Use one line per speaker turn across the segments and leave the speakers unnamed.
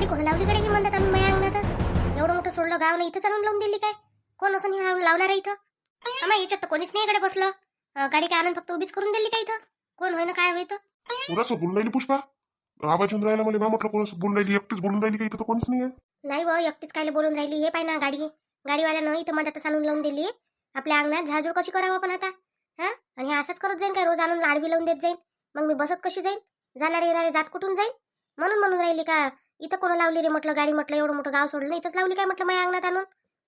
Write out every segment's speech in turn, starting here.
गाडी कोणा लावली कडे ही म्हणतात आम्ही माया अंगणातच एवढं मोठं सोडलं गाव नाही इथंच आणून लावून दिली काय? कोण असं लावणार आहे इथं? आम्हा याच्यात तर कोणीच नाही इकडे बसलं. गाडी काय आणून फक्त उभीच करून दिली काय इथं? कोण होईना काय होईत?
कोणाचं बोलून राहिली पुष्पा? आवाज येऊन राहिला मला बा म्हटलं कोणाचं बोलून राहिली एकटीच बोलून राहिली का इथं तर कोणीच नाही आहे.
नाही व एकटीच कायले बोलून राहिली? हे पाय ना गाडी. गाडीवाल्यानं इथं मधातच आणून लावून दिली. आपल्या अंगणात झाडझूड कशी करावं पण आता? हा? आणि असंच करत जाईन काय? रोज आणून आडवी लावून देत जाईन. मग मी बसत कशी जाईन? जाणारे येणारे जात कुठून जाईन? म्हणून म्हणून राहिली का? इथं कोण लावली रे म्हटलं गाडी म्हटलं एवढं मोठं गाव सोडलं इथंच लावली काय म्हटलं माझ्या अंगणात आणून?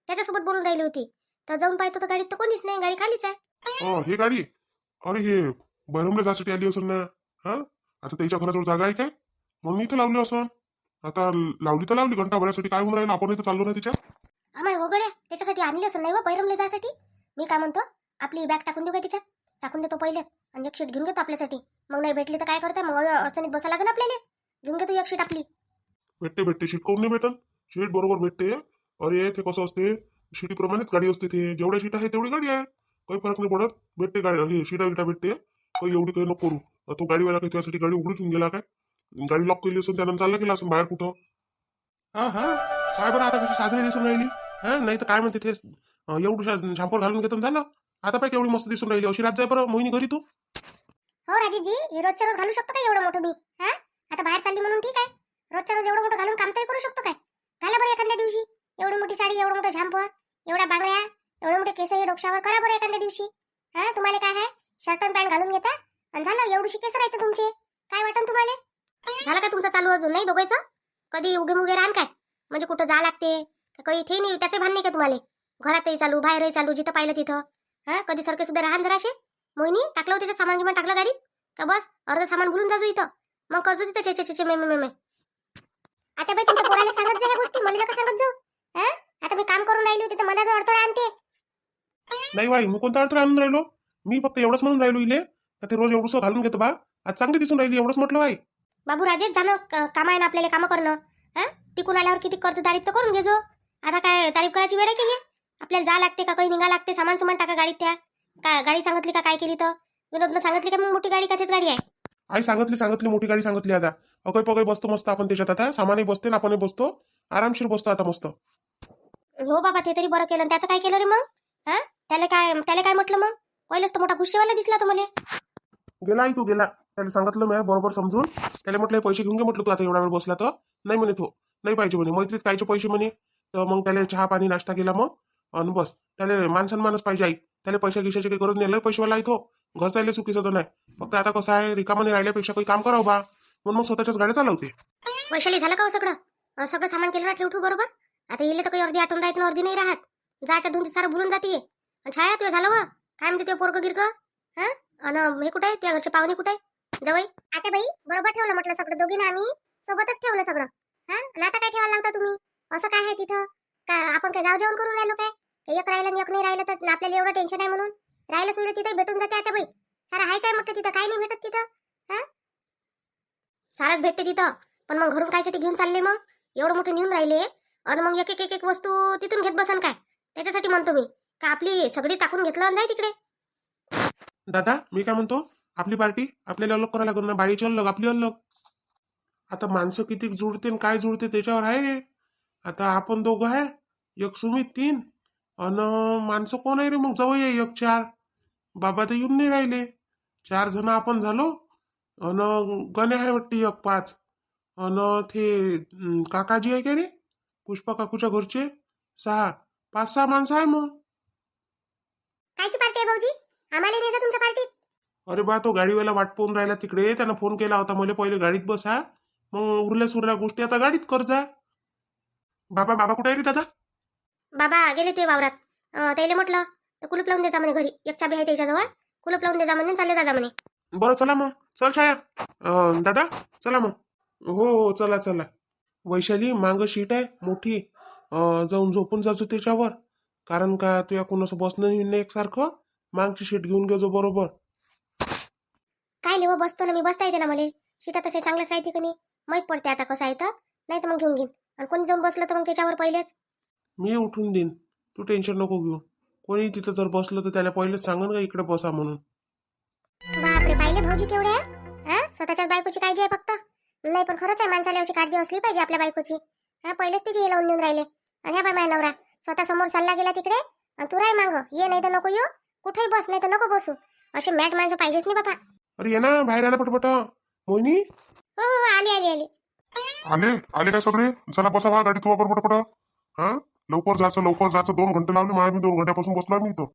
त्याच्यासोबत बोलून राहिली होती. तर जाऊन पाहतो तर गाडीत तर कोणीच नाही गाडी खालीच आहे.
अं, हे गाडी? अरे हे बरमले जासाठी आली असेल ना? हा? आता त्याच्या घराजवळ जागा आहे काय? म्हणून इथं लावली असन. आता लावली तर लावली घंटा भरासाठी काय होऊन राहिलं? आपण इथं चाललो ना तिच्या
आम्हाला हो गड्या त्याच्यासाठी आणली असं नाही व बैरमले जायसाठी? मी काय म्हणतो आपली बॅग टाकून देऊ का तिच्यात? टाकून देतो पहिलेच. आणि एक शीट घेऊन घेतो आपल्यासाठी. मग नाही भेटली तर काय करताय? मग अडचणीत बसा लागेल आपल्याला. घेऊन घेतो एक शीट आपली.
भेटते भेटते. शीट कोण नाही भेटन शीट बरोबर भेटते. अरे ते कसं असते? शिटीप्रमाणेच गाडी असते ते. जेवढ्या शीट आहे तेवढी गाडी आहे. काही फरक नाही पडत. भेटते गाडी. हे शिटा विटा भेटते. काही एवढी काही नको करू. तो गाडीवाला काही त्यासाठी गाडी उघडून घेऊन गेला काय? गाडी लॉक केली असेल त्यानंतर चालला गेला असेल बाहेर कुठं? हा हा. काय बरं आता कशी साजरी दिसून राहिली? हा नाही तर काय म्हणते ते? एवढं शांपूर घालून घेतो झालं. आता पाय केवढी मस्त दिसून राहिली. अशी रात जाय बरं मोहिनी घरी तू.
हो राजीजी. हे रोजच्या रोज घालू शकतो का एवढं मोठं मी? हा? आता बाहेर चालली म्हणून ठीक आहे. रोजच्या रोज एवढं मोठं घालून काम तरी करू शकतो काय? घाला बरं एखाद्या दिवशी. एवढी मोठी साडी एवढं मोठं झांप एवढ्या बांगड्या एवढे मोठे केस हे डोक्यावर करा बरं एखाद्या दिवशी. हा तुम्हाला काय आहे? शर्ट आणि पॅन्ट घालून घेता आणि झालं एवढीशी केस राहते तुमचे. काय वाटन तुम्हाला? झालं का तुमचं चालू अजून? नाही दोघायचं? कधी उगे मुगे राहण काय? म्हणजे कुठं जा लागते? काही इथे नाही त्याचे भान नाही का तुम्हाला? घरातही चालू बाहेरही चालू जिथं पाहिलं तिथं. हा कधी सारखे सुद्धा राहण जराशे? मोहिनी टाकलं होतं त्याचं सामान गिमान टाकलं गाडीत? का बस अर्ध सामान भुलून जाजो इथं. मग करजो तिथं चेचे चेचे मे मे मे मे. आता बाई तुमच्या पोराला सांगत जा ह्या गोष्टी. मला नका सांगत जाऊ. हा? आता मी काम करून राहिली होती तर मधाचा अडथळा आणते.
नाही बाई मी कोणता अडथळा आणून राहिलो? मी फक्त एवढंच म्हणून राहिलो इले. का ते रोज एवढंसं घालून घेतो बा. आज चांगली दिसून राहिली एवढंच म्हटलं बाई.
बाबू राजेश जाणं क- काम आहे ना आपल्याला कामं करणं. हा? तिकून आल्यावर किती करतो तारीफ तर करून घेजो आता काय तारीफ करायची वेळ आहे की हे? आपल्याला जा लागते का? काही निघा लागते. सामान सुमान टाका गाडीत त्या. का गाडी सांगितली का? काय केली तर? विनोदनं सांगितली का मग मोठी गाडी का? तेच गाडी आहे?
आई सांगितली सांगितली मोठी गाडी सांगितली आता. अकय पकय बसतो मस्त आपण त्याच्यात. आता सामानही बसते ना आपणही बसतो. आरामशीर बसतो आता मस्त.
हो बाबा ते तरी बरं केलं. त्याचं काय केलं रे मग? हा? त्याला काय त्याला काय म्हटलं मग? पहिलंच तर मोठा गुस्सेवाला दिसला तो मला.
गेला आई तू गेला. त्याला सांगितलं मी बरोबर समजून. त्याला म्हटलं पैसे घेऊन घे म्हटलं तू आता एवढा वेळ बसला तर. नाही म्हणे तो. नाही पाहिजे म्हणे. मैत्रीत कायचे पैसे म्हणे. तर मग त्याला चहा पाणी नाश्ता केला मग. आणि बस. त्याला मान सन्मानच पाहिजे आई. त्याला पैशा गिशाचे काही गरज नाही. लय पैसेवाला आहे तो. घर चालले चुकीचं तर नाही फक्त आता कसं आहे रिकामाने राहिल्यापेक्षा काही काम करावं बा म्हणून मग स्वतःच्याच गाड्या चालवते.
वैशाली झालं का हो सगळं? अं, सगळं सामान केलं ना ठेव ठेव बरोबर? आता येले तर काही अर्धी आठवण राहत ना अर्धी नाही राहत. जायच्या दोन सारं भुलून जाते छाया तुझं झालं व? काय म्हणते ते पोरग गिरग? हा? आणि हे कुठे आहे? तुझ्या घरचे पाहुणे कुठे आहे? जवळ आता बाई बरोबर ठेवलं म्हटलं सगळं. दोघींना आम्ही सोबतच ठेवलं सगळं. हा? आणि आता काय ठेवायला लागता तुम्ही? असं काय आहे तिथं? काय आपण काय गाव जेवण करून राहिलो काय? एक राहिलं आणि एक नाही राहिलं तर आपल्याला एवढं टेन्शन आहे म्हणून? राहायला सुद्धा तिथे भेटून जाते आता बाई. सारा हायच काय म्हटलं तिथं काय नाही भेटत तिथं हा? साराच भेटते तिथं. पण मग घरून कायसाठी घेऊन चालले मग? एवढं मोठं नेऊन राहिले. आणि मग एक एक एक एक वस्तू तिथून घेत बसन काय? त्याच्यासाठी म्हणतो मी. का आपली सगळी टाकून घेतलं आणि जाय तिकडे?
दादा मी काय म्हणतो? आपली पार्टी आपल्याला अलग करायला लागणार बाईची अलग आपली अलग. आता माणसं किती जुळते आणि काय जुळते त्याच्यावर आहे. रे आता आपण दोघं आहे एक सुमित तीन. अन माणसं कोण आहे रे मग? जवळ आहे एक चार. बाबा तर येऊन नाही राहिले. चार जण आपण झालो. अन गणे आहे वाटते एक पाच. अन ते काकाजी आहे का रे? पुष्पा काकूच्या घरचे. सहा. पाच सहा माणसं आहे मग.
कायची पार्टी आहे भाऊजी? आम्हाला नाही तुमच्या पार्टीत.
अरे बा तो गाडीवाला वाट पाहून राहिला तिकडे. त्यानं फोन केला होता मला पहिले गाडीत बसा. मग उरल्या सुरल्या गोष्टी आता गाडीत कर जा. बाबा बाबा कुठे आहे रे दादा?
बाबा गेले ते वावरात. त्याला म्हटलं तर कुलूप लावून द्यायचा म्हणे घरी. एक चाबी आहे त्याच्याजवळ. कुलूप लावून द्यायचा म्हणे चालले जा म्हणे.
बरं चला मग. चल छाया. अं, दादा चला मग. हो हो चला चला. वैशाली मांग शीट आहे मोठी. अं, जाऊन झोपून जायचो त्याच्यावर. कारण का तुया कोणाचं बसणं नाही ना एकसारखं? मागची शीट घेऊन घेजो बरोबर.
काय लिहो बसतो ना मी. बसता येते ना मला. शिटा तसे चांगल्याच राहते का नाही? माहीत पडते आता कसं आहे तर. नाही तर मग घेऊन घेईन. आणि कोणी जाऊन बसलं तर मग त्याच्यावर पहिलेच.
मी उठून देईन. तू टेन्शन नको घेऊ. कोणी तिथं जर बसलं तर त्याला पहिलेच सांगन का इकडे बसा म्हणून?
बापरे पाहिले भाऊजी केवढे आहे हा? स्वतःच्याच बायकोची काळजी आहे फक्त. नाही पण खरंच आहे माणसाला अशी काळजी असली पाहिजे आपल्या बायकोची. हा पहिलेच तिचे हे लावून देऊन राहिले. आणि ह्या बाय नवरा. स्वतः समोर चालला गेला तिकडे आणि तू राय मांग. ये नाही तर नको येऊ. कुठेही बस नाही तर नको बसू. असे मॅट माणसं पाहिजेच नाही बाबा
अरे ये ना बाहेर आला पटपट. मोहिनी?
हो हो आली आली आली.
आले? आले काय सगळे? चला बसा बा गाडीत वापर पटपट. हा? लवकर जायचं लवकर जायचं. दोन घंटे लावले माझ्या मी दोन घंट्यापासून बसलोय मी इथं.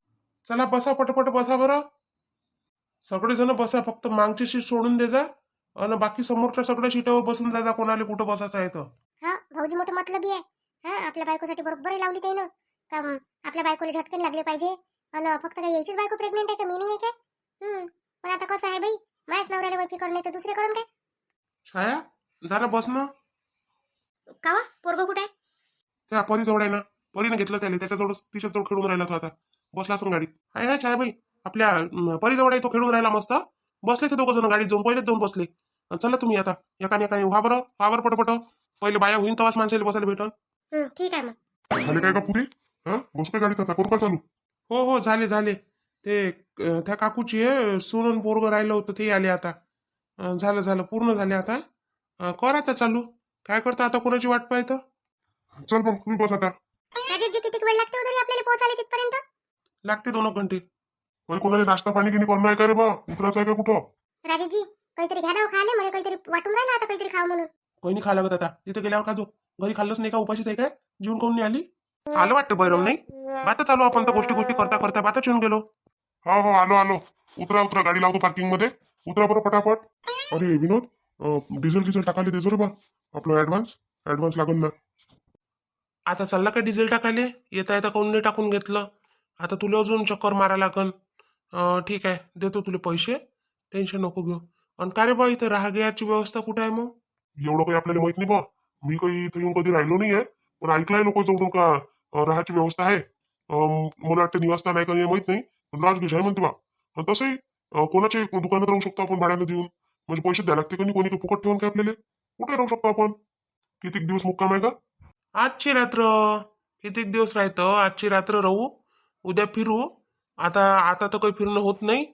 चला बसा पटपट बसा बरं. सगळेजण बसा फक्त मागची सीट सोडून दे जा. आणि बाकी समोरच्या सगळ्या सीटावर बसून जा जा कोणाला कुठं बसायचं आहे तर.
हा भाऊजी मोठं मतलबी आहे. हा आपल्या बायकोसाठी बरोबर लावली ते ना का म, आपल्या बायकोला झटकन लागले पाहिजे. आणि फक्त काय यायचीच बायको प्रेग्नेंट आहे का? मी नाही आहे काय हम्म पण आता कसं आहे बाई? माझ्याच नवऱ्याला वैफी करणं तर दुसरे करून काय?
छाया ना बस ना.
कावा पोरग कुठे आहे?
त्या परी जवळ आहे ना. परीने घेतलं त्याला. त्याच्याजवळ तिच्याजवळ खेळून राहिला तो आता. बसला असून गाडीत. हाय हाय छायाबाई आपल्या अं, परीजवळ आहे तो खेळून राहिला मस्त. बसले ते दोघं जण गाडीत जाऊन. पहिलेच जाऊन बसले. चला तुम्ही आता. एकाने एकाने व्हा बरं. व्हा बरं पटपट. पहिले बाया होईन तवाच माणसाला बसायला भेटन.
हम्म, ठीक आहे मग.
झाले काय का पुरी हा? बसू काय गाडीत आता. करू का चालू?
हो हो झाले झाले. ते त्या काकूची सोनून पोरग राहिलं होतं ते आले आता. झालं झालं. पूर्ण झाले आता. कर आता चालू. काय करता आता? कोणाची वाट पाहतं?
चल मग तुम्ही बस आता.
राजेशजी किती वेळ लागते तरी आपल्याला पोहोचायला तिथपर्यंत?
लागते दोन एक घंटे.
काही कोणाला नाश्ता पाणी गिनी करणं आहे का रे बा? उतरायचं आहे का कुठं?
राजेशजी काहीतरी घ्या ना हो खायला मला काहीतरी वाटून राहिलं आता काहीतरी खाऊ म्हणून.
कोणी नाही खायला लागत आता. तिथं गेल्यावर का जो घरी खाल्लंच नाही का? उपाशीच आहे काय? जीवन कोण नाही आली? आलं वाटतं बैरम नाही? बाता चालू आपण तर गोष्टी गोष्टी करता करता बाता येऊन गेलो.
हा हो आलो आलो. उतरा उतरा गाडी लावतो पार्किंगमध्ये. उतरा बरं पटापट. अरे विनोद डिझेल गिझेल टाकायला देजो रे बा. आपलं ऍडव्हान्स ऍडव्हान्स लागेल ना.
आता चालला का डिझेल टाकायले? येता येता काऊन नाही टाकून घेतलं? आता तुला अजून चक्कर मारा लागन. ठीक आहे देतो तुला पैसे. टेन्शन नको घेऊ. आणि का रे बा इथं राहग्याची व्यवस्था कुठे आहे मग?
एवढं काही आपल्याला माहीत नाही बा. मी काही इथे येऊन कधी राहिलो नाही आहे पण ऐकलंय लोक जवळून का राहायची व्यवस्था आहे? मला वाटतं निवासस्थान आहे का नाही माहीत नाही. पण राजगीर आहे म्हणते बा. आणि तसंही कोणाच्या दुकानात राहू शकतो आपण भाड्यानं देऊन. म्हणजे पैसे द्यायला लागते का नाही? कोणी काही फुकट ठेवून काय आपल्याला? कुठे राहू शकतो आपण? किती दिवस मुक्काम आहे का?
आजची रात्र. किती दिवस राहतं? आजची रात्र राहू. उद्या फिरू. आता आता तर काही फिरणं होत नाही.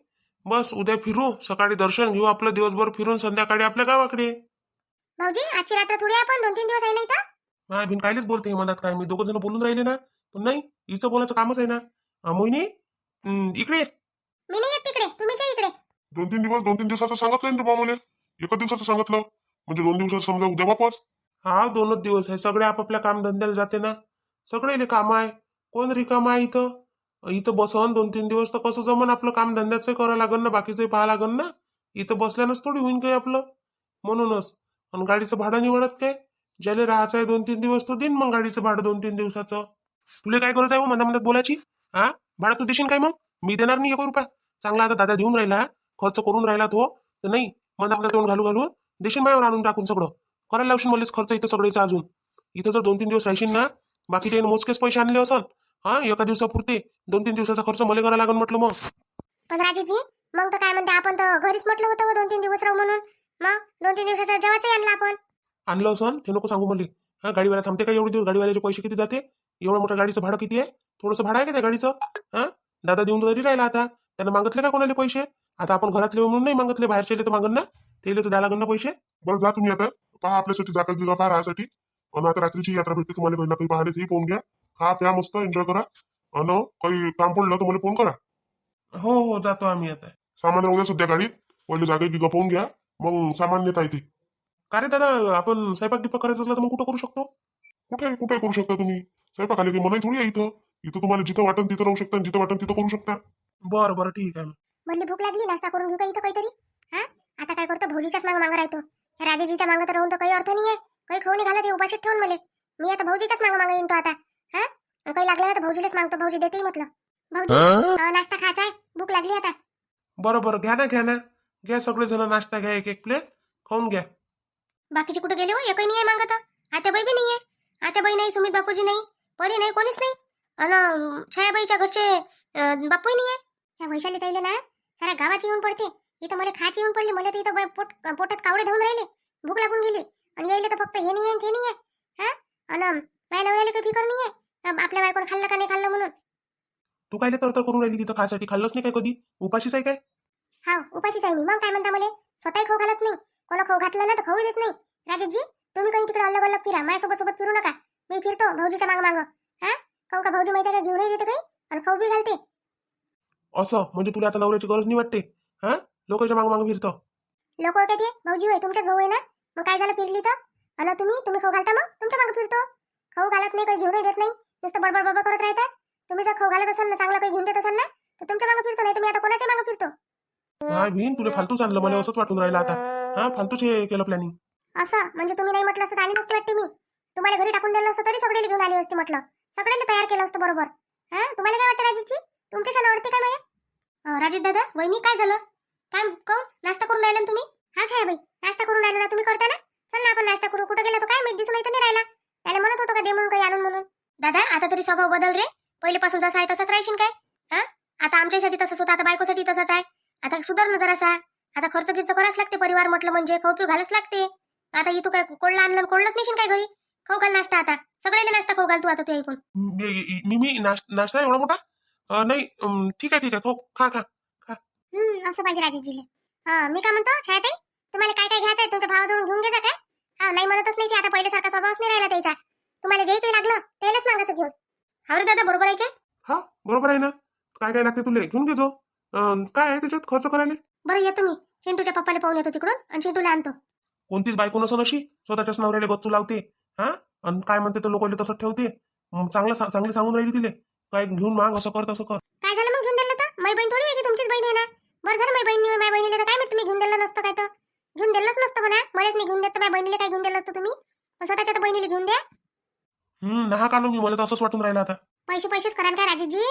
बस उद्या फिरू. सकाळी दर्शन घेऊ आपलं. दिवसभर फिरून संध्याकाळी आपल्या गावाकडे.
भाऊजी आजची रात्र थोडी आपण दोन तीन दिवस आहे नाही तर?
हा भिन कायलेच बोलते हे मनात काय. मी दोघं जण बोलून राहिले ना. पण नाही हिचं बोलायचं कामच आहे ना. अं, मोहिनी हं, इकडे ये.
मी नाही येत तिकडे. तुम्हीच या इकडे.
दोन तीन दिवस दोन तीन दिवसाचं सांगितलं ना बा मला एका दिवसाचं सांगितलं. म्हणजे दोन दिवसाचं समजा उद्या वापस.
हा दोनच दिवस आहे. सगळे आपापल्या कामधंद्याला जाते ना. सगळे काम आहे. कोण रिकाम आहे इथं? इथं बसवून दोन तीन दिवस तर कसं जमन आपलं काम धंद्याचं करावं लागन ना? बाकीचंही पाहा लागन ना? इथं बसल्यानंच थोडी होईन काही आपलं. म्हणूनच. आणि गाडीचं भाडं निवडत काय? ज्याला राहायचं आहे दोन तीन दिवस तो देईन मग गाडीचं भाडं दोन तीन दिवसाचं. तुला काय करायचं आहे हो मधा मधात बोलायची? हा? भाडं तू देशील काय मग? मी देणार नाही एक रुपया. चांगला आता दादा देऊन राहिला खर्च करून राहिला तो. तर नाही मधा मधात तोंड घालू घालून देशील माझ्यावर आणून टाकून सगळं? करायला लावशील मलाच खर्च इथं सगळ्याचा अजून. इथं जर दोन तीन दिवस राहशील ना बाकी ते मोजकेच पैसे आणले असन. हा एका दिवसापुरते दोन तीन दिवसाचा खर्च मला करायला लागेल म्हटलं मग.
पण राजेशजी मग तर काय म्हणते आपण तर घरीच म्हटलं होतं दोन तीन दिवस राहू म्हणून. मग दोन तीन दिवसाचा जेवायचं आणला आपण.
आणलं असन? ते नको सांगू मला. हा गाडीवाला थांबते का एवढे दिवस गाडीवाल्याचे पैसे किती जाते? एवढं मोठं गाडीचं भाडं किती आहे? थोडंसं भाडं आहे का त्या गाडीचं? हा? दादा देऊन तरी राहिला आता. त्यानं मागितले का कोणाला पैसे? आता आपण घरातले म्हणून नाही मागितले बाहेरचे तर मागन ना? ते तर द्यायला लागन ना पैसे?
बरं जा तुम्ही आता. पहा आपल्यासाठी जागा गिगा पहा राहायसाठी. आणि आता रात्रीची यात्रा भेटते तुम्हाला काही ना काही पाहायला ती फोन घ्या. खा प्या मस्त एन्जॉय करा. आणि काही काम पडलं तर मला फोन करा.
हो हो जातो आम्ही आता.
सामान राहू द्या सध्या गाडीत पहिले जागा गिगा पाहून घ्या. मग सामान नेता येते.
का रे दादा आपण स्वयंपाक दीपक करायचं असला तर मग कुठं करू शकतो?
कुठे कुठे करू शकता तुम्ही? स्वयंपाक आले की मलाही थोडी आहे इथं. इथं तुम्हाला जिथं वाटन तिथं राहू शकता आणि जिथं वाटन तिथं करू शकता.
बरं बरं ठीक आहे.
म्हणली भूक लागली नाश्ता करून घेऊ का इथं काहीतरी? हा? आता काय करतो? भाऊजीच्याच मागं मागं राहतो. राजाजीच्या मागं तर राहून तर काही अर्थ नाही आहे काही खाऊ नाही घालत हे उपाशीत ठेवून मला. मी आता भाऊजीच्याच मागं मागं येईन तो आता. हा? काही लागलं ना तर भाऊजीलाच मागतो. भाऊजी देते म्हटलं. भाऊजी अं, नाश्ता खायचा आहे भूक लागली आता.
बरं बरं घ्या ना घ्या ना. घ्या सगळेजण नाश्ता घ्या एक एक प्लेट. खाऊन घ्या.
बाकीचे कुठे गेले हो? एकही नाही आहे मागत आत्याबाई बी नाही आहे आत्याबाई नाही सुमित बापूजी नाही परी नाही कोणीच नाही. अन छायाबाईच्या घरचे अं, बापूही नाही आहे या वैशाली ताईले ना साऱ्या गावाची येऊन पडते. इथं मला खायची येऊन पडली. मला तर इथं बाई पोट पोटात कावडे धावून राहिले. भूक लागून गेली. आणि यायला तर फक्त हे नाही आहे आणि ते नाही आहे. हा? अन माझ्या नवऱ्याला काही फिकर नाही आहे? आपल्या बायकोनं खाल्लं का नाही खाल्लं म्हणून?
तू काय तर करून राहिली तिथं खायसाठी? खाल्लंच नाही काय कधी? उपाशीच आहे काय?
हा उपाशीच आहे मी. मग काय म्हणता मला? स्वतःही खाऊ घालत नाही. कोणा खाऊ घातलं ना तर खाऊ देत नाही. राजेशजी तुम्ही काही तिकडे अलग अलग फिरा. माझ्यासोबत सोबत फिरू नका. मी फिरतो भाऊजीच्या मागं मागं. हा? खाऊ का भाऊजी माहिती आहे का घेऊनही देते काही? आणि खाऊ बी घालते.
असं? म्हणजे तुला आता नवऱ्याची गरज नाही वाटते? हा? लोकांच्या मागं मागं फिरतं.
लोक काय ते? भाऊजी होय तुमच्याच भाऊ आहे ना? मग काय झालं फिरली तर? आणि तुम्ही? तुम्ही खाऊ घालता मग? तुमच्या मागे फिरतो. खाऊ घालत नाही काही घेऊनही देत नाही. नुसतं बडबड बडबड करत राहतात तुम्ही जर खाऊ घालत असाल ना चांगलं काही घेऊन देत असाल ना तर तुमच्या मागे फिरतो नाही तुम्ही आता कोणाच्या मागे फिरतो?
हा भीन तुला फालतूच आणलं मला असंच वाटून राहिलं आता. हा फालतूच हे केलं प्लॅनिंग
असं? म्हणजे तुम्ही नाही म्हटलं असतं तर आली नसती वाटते मी? तुम्हाला घरी टाकून दिलं असतं तरी सगळ्याला घेऊन आली असती म्हटलं. सगळ्यांनी तयार केलं असतं बरोबर. हा? तुम्हाला काय वाटतं राजीची तुमच्या आवडते काय मला राजीत दादा वहिनी काय झालं? काय काऊन नाश्ता करून राहिला ना तुम्ही? हा छाया बाई नाश्ता करून राहिला ना तुम्ही करता ना? चल ना आपण नाश्ता करू. कुठं गेला तो? काय माहीत? दिसून नाही राहिला. त्याला म्हणत होतो का दे म्हणून काही आणून म्हणून. दादा आता तरी स्वभाव बदल रे. पहिलेपासून जसा आहे तसाच राहशील काय? हा? आता आमच्यासाठी तसंच होतं आता बायकोसाठी तसंच आहे. आता सुधार ना जरासा. आता खर्च गिर्च करायच लागते परिवार म्हटलं म्हणजे. खाऊ पिऊ घालच लागते. आता इथू काय कोळला आणलं कोळलंच नेशील काय घरी? खाऊ घाल नाश्ता आता. सगळ्याला नाश्ता खाऊ घाल तू आता तू ऐकून
मी मी- नाश्ता एवढा मोठा? नाही ठीक आहे ठीक आहे. खा खा.
हम्म असं पाहिजे राजेशजीले. हा मी काय म्हणतो छायाताई तुम्हाला काय काय घ्यायचं आहे तुमच्या भावाजवळून घेऊन घ्यायचं काय? हा नाही म्हणतच नाही ते आता पहिल्यासारखा स्वभावच नाही राहिला त्याचा. तुम्हाला जे काही लागलं त्यालाच मागायचं घेऊन. हा रे दादा बरोबर आहे काय?
हा बरोबर आहे ना. काय काय लागते तुला? घेऊन घेतो काय आहे त्याच्यात खर्च करायला?
बरं येतो मी. चिंटूच्या पप्पाला पाहून येतो तिकडून आणि चिंटूला आणतो.
कोणतीच बायको नसन अशी स्वतःच्याच नवऱ्याला गच्चू लावते. हा? आणि काय म्हणते तर लोकांना तसंच ठेवते. चांगलं चांगली सांगून राहिली तिले. काय घेऊन माग असं कर तसं कर.
काय झालं मग घेऊन दिलं तर? माझी बहीण थोडी वेगळी तुमचीच बहीण आहे ना? बरं झालं माझी बहिणी माझ्या बहिणीला तर काय माहीत तुम्ही घेऊन दिलं नसतं काय तर. घेऊन दिलंच नसतं म्हणा. मलाच नाही घेऊन देत तर माझ्या बहिणीला काय घेऊन दिलं असतं तुम्ही? पण स्वतःच्या तर बहिणीला घेऊन द्या.
हम्म नहा कालो मी मला तर असंच वाटून राहिलं आता.
पैसे पैसेच करा ना काय राजेशजी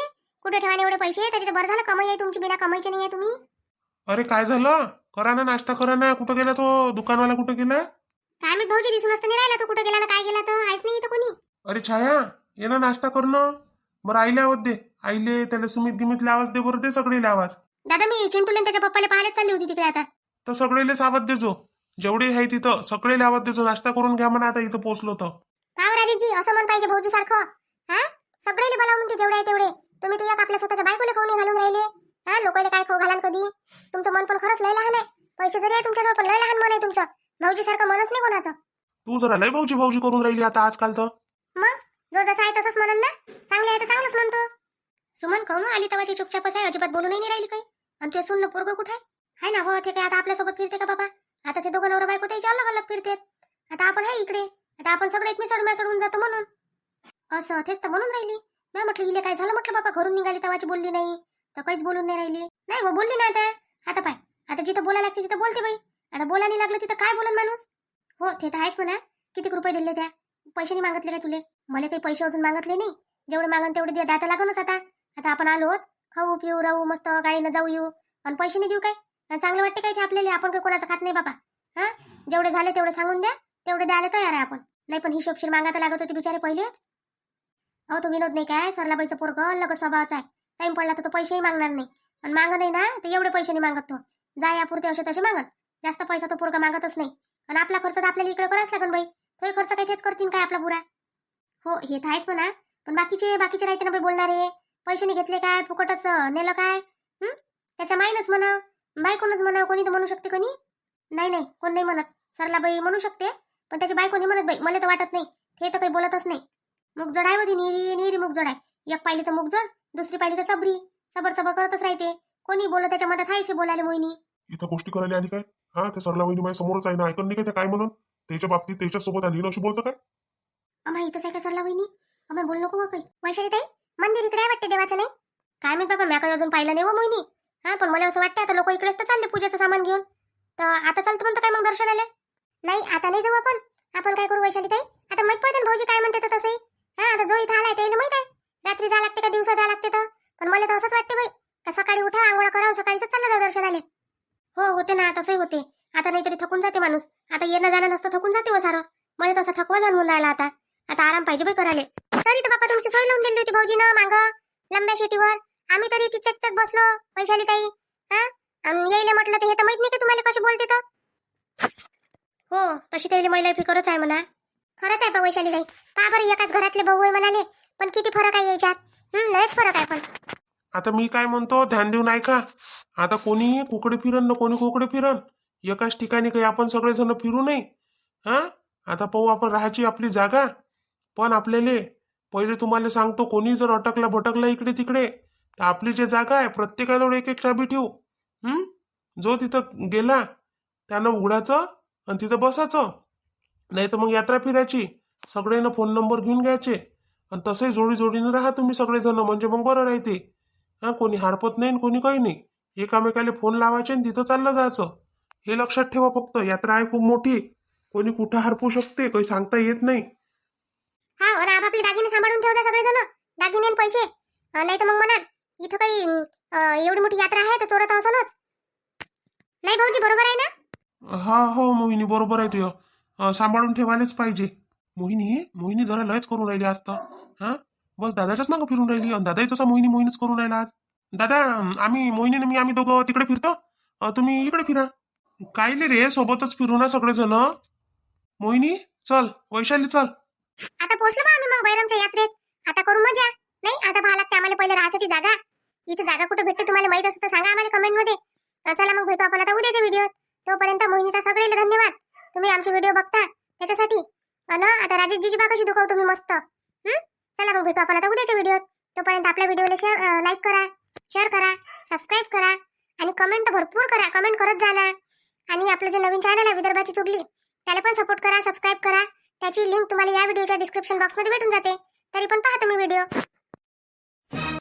कुठे ठेवा ना एवढे पैसे? तरी तर बरं झालं कमाई आहे तुमची बिना कमाईचे नाही आहे तुम्ही.
अरे काय झालं? करा ना नाश्ता करा ना. कुठं गेला तो? दुकानवाला कुठं गेला?
काय मी भाऊजी दिसून असतं नाही राहिला तो. कुठे गेला ना काय गेला तर? आहेच नाही इथं कोणी.
अरे छाया ये ना नाश्ता कर ना बरं आईले आवाज दे. आईले त्याला सुमित गिमितले आवाज दे बरं दे सगळेले आवाज.
दादा मी चिंटूला आणि त्याच्या पप्पाला पाहायला चालली होती तिकडे आता.
तर सगळेलेच आवाज देजो. जेवढे आहे तिथं सगळेले आवाज देजो. नाश्ता करून घ्या म्हणा आता इथं पोहोचलो तर.
का राजेशजी असं म्हण पाहिजे भाऊजी सारखं हा? सगळेले बोलावून म्हणते जेवढे आहे तेवढे. तुम्ही तर एक आपल्या स्वतःच्या बायकोले खाऊ नाही घालून राहिले. हा? लोकांना काय खाऊ घालान कधी? तुमचं मन पण खरंच लय लहान आहे. पैसे जरी आहे तुमच्याजवळ पण लय लहान मन आहे तुमचं. भाऊजी सारखं मनच नाही कोणाचं.
तू जरा लय भाऊजी भाऊजी करून राहिली आता आजकाल तर.
मग? जो जसा आहे तसंच म्हणन ना? चांगले आहे तर चांगलंच म्हणतो. सुमन कहून आली तवाची चुपचापच आहे. अजिबात बोलूनही नाही राहिली काही. आणि ते सुनलं पोरग कुठे? आहे ना हो ते काय आता आपल्यासोबत फिरते का बाबा? आता ते दोघं नवरा बायको त्याचे अलग अलग फिरतेत. आता आपण आहे इकडे. आता आपण सगळे मिसळ मिसळ होऊन जातो म्हणून. असं तेच तर म्हणून राहिली. मी म्हटलं इले काय झालं? म्हटलं बाबा घरून निघाली तवाची बोलली नाही. तर काहीच बोलून नाही राहिली. नाही हो बोलली नाही आता. आता पाय. आता जिथं बोलायला लागते तिथं बोलते बाई. आता बोलायला लागलं तिथं काय बोलन माणूस? हो ते तर आहेच म्हणा. किती रुपये दिले त्या? पैसे नाही मागितले काय तुले? मला काही पैसे अजून मागितले नाही. जेवढे मागन तेवढे दे. दाता लागूनच आता. आता आपण आलोच खाऊ पिऊ राहू मस्त गाडीनं जाऊ येऊ. आणि पैसे नाही देऊ काय? आणि चांगलं वाटते काय ते आपल्याला? आपण काही कोणाचं खात नाही बाबा. हा? जेवढे झाले तेवढे सांगून द्या. तेवढे द्यायला तयार आहे आपण. नाही पण हिशोबशीर मागायला लागत होते बिचारे पहिलेच. अहो तो विनोद नाही काय? सरलाबाईचं पोरग. लग स्वभावाचा आहे. टाइम पडला तर तो पैसेही मागणार नाही. आणि मागं नाही ना तर एवढे पैसे नाही मागत तो. जा यापुरते असे तसे मागत जास्त पैसा तो पोरगा मागतच नाही. आणि आपला खर्च तर आपल्याला इकडे करायच लागेल बाई. तोही खर्च काही तेच करतील काय आपला बुरा? हो हे तर आहेच म्हणा. पण बाकीचे बाकीचे राहते ना बाई बोलणारे. पैसे नाही घेतले काय फुकटच नेलं काय? हं? त्याच्या माईनच म्हणा. बायकोनच म्हणा कोणी तर म्हणू शकते कोणी? नाही नाही कोण नाही म्हणत. सरला बाई म्हणू शकते पण त्याची बायको नाही म्हणत बाई. मला तर वाटत नाही. ते तर काही बोलतच नाही. मुगजड आहे होती निरी निरी मुगजड आहे. एक पाहिली तर मुगजड दुसरी पाहिली तर चबरी चबर चबर करतच राहते. कोणी बोलत त्याच्या मनात आहेच बोलायला मोहिनी?
इथं गोष्टी करायला आली काय? हा ते सरला वहिनी माझ्या समोरच आहे ना ऐकून नाही काय ते काय म्हणून? त्याच्या बाबतीत त्याच्या सोबत आली ना अशी बोलतं काय?
अम्मा इथंच आहे का सरला वहिनी? अम्मा बोल नको काही. वैशाली ताई मंदिर इकडे आहे वाटते देवाचं नाही? काय माहीत बाबा मी अजून पाहिलं नाही हो मोहिनी. हा पण मला असं वाटतं आता लोक इकडेच तर चालले पूजेचं सामान घेऊन. तर आता चालतं म्हणतं काय मग दर्शनाला? नाही आता नाही जाऊ आपण. आपण काय करू वैशाली ताई? आता माहीत पडते ना भाऊजी काय म्हणते तर तसंही हा आता जो इथं आलाय त्याला माहीत आहे. रात्री जा लागते का दिवसा जा लागते तर? पण मला तर असंच वाटते बाई का सकाळी उठा आंघोळा करावं सकाळीच चाललं जा दर्शनाले. हो होते ना तसंही होते. आता नाहीतरी थकून जाते माणूस. आता येणं जाणं नसतं थकून जाते हो सारं. मला तसा थकवा जाणवून राहिला आता. आता आराम पाहिजे बाई करायला. तरी तर बापा तुमची सोय लावून दिली होती भाऊजीनं माग लंब्या शेतीवर आम्ही तरी तिच्या तिथेच बसलो वैशाली ताई. हा? येईले म्हटलं तर हे तर माहीत नाही का तुम्हाला कसे बोलते तर? हो तशी त्याला महिला फिकरच आहे म्हणा. खरंच आहे बा वैशाली ताई. पहा बरं एकाच घरातले भाऊ आहे म्हणाले पण किती फरक आहे याच्यात. हं, लयच फरक आहे पण.
आता मी काय म्हणतो ध्यान देऊन ऐका. आता कोणी कुकडे फिरन ना कोणी कुकडे फिरन. एकाच ठिकाणी काही आपण सगळेजण फिरू नाही हा? आता पाहू आपण राहायची आपली जागा. पण आपल्याला पहिले तुम्हाला सांगतो कोणी जर अटकला भटकला इकडे तिकडे तर आपली जी जागा आहे प्रत्येकाजवळ एक एक चाबी ठेवू. हम्म जो तिथं गेला त्यानं उघडायचं आणि तिथं बसायचं. नाही तर मग यात्रा फिरायची. सगळ्यांना फोन नंबर घेऊन घ्यायचे. आणि तसे जोडी जोडीनं राहा तुम्ही सगळेजण म्हणजे मग बरं राहते. हां कोणी हारपत नाही आणि कोणी काही नाही. एकामेकाला फोन लावायचे आणि तिथं चाललं जायचं. हे लक्षात ठेवा फक्त यात्रा आहे खूप मोठी. कोणी कुठं हरपू शकते काही सांगता येत नाही.
हा और आपापले दागिने सांभाळून ठेवता सगळेजण? दागिने आणि पैसे? नाही तर मग म्हणा इथं काही अं, एवढी मोठी यात्रा आहे तर चोरत असनच. नाही भाऊजी बरोबर आहे ना?
हा हो मोहिनी बरोबर आहे तुझं. अं, सांभाळून ठेवायलाच पाहिजे. मोहिनी मोहिनी जरा लयच करून राहिली आज तर. हा? बस दादाच्याच मागं फिरून राहिली आणि दादाही तसा मोहिनी मोहिनीच करून राहिला आज. दादा आम्ही मोहिनी मी आम्ही दोघं तिकडे फिरतो. अं, तुम्ही इकडे फिरा. काय रे सोबतच फिरू ना सगळेजण. मोहिनी चल वैशाली चल.
आता पोहोचलो बा आम्ही मग बैरमच्या यात्रेत. आता करू मजा नाही आता पाहा लागते आम्हाला पहिले राहासाठी जागा. इथे जागा कुठे भेटते तुम्हाला माहीत असेल तर सांगा आम्हाला कमेंटमध्ये चला मग भेटू आपण आता उद्याच्या व्हिडिओ तोपर्यंत मोहिनीचा सगळे धन्यवाद. तुम्ही आमचे व्हिडिओ बघता त्याच्यासाठी. अन आता राजेशजीची बा कशी दुखव तुम्ही मस्त. हम्म चला मग भेटू आपण आता उद्याच्या व्हिडिओ तोपर्यंत आपल्या व्हिडिओला शेअर लाईक करा शेअर करा सबस्क्राईब करा आणि कमेंट भरपूर करा. कमेंट करत जाणार आणि आपलं जे नवीन चॅनल आहे विदर्भाची चुगली त्याला पण सपोर्ट करा सबस्क्राईब करा. त्याची लिंक तुम्हाला या व्हिडिओच्या डिस्क्रिप्शन बॉक्समध्ये भेटून जाते. तरी पण पाहा तुम्ही व्हिडिओ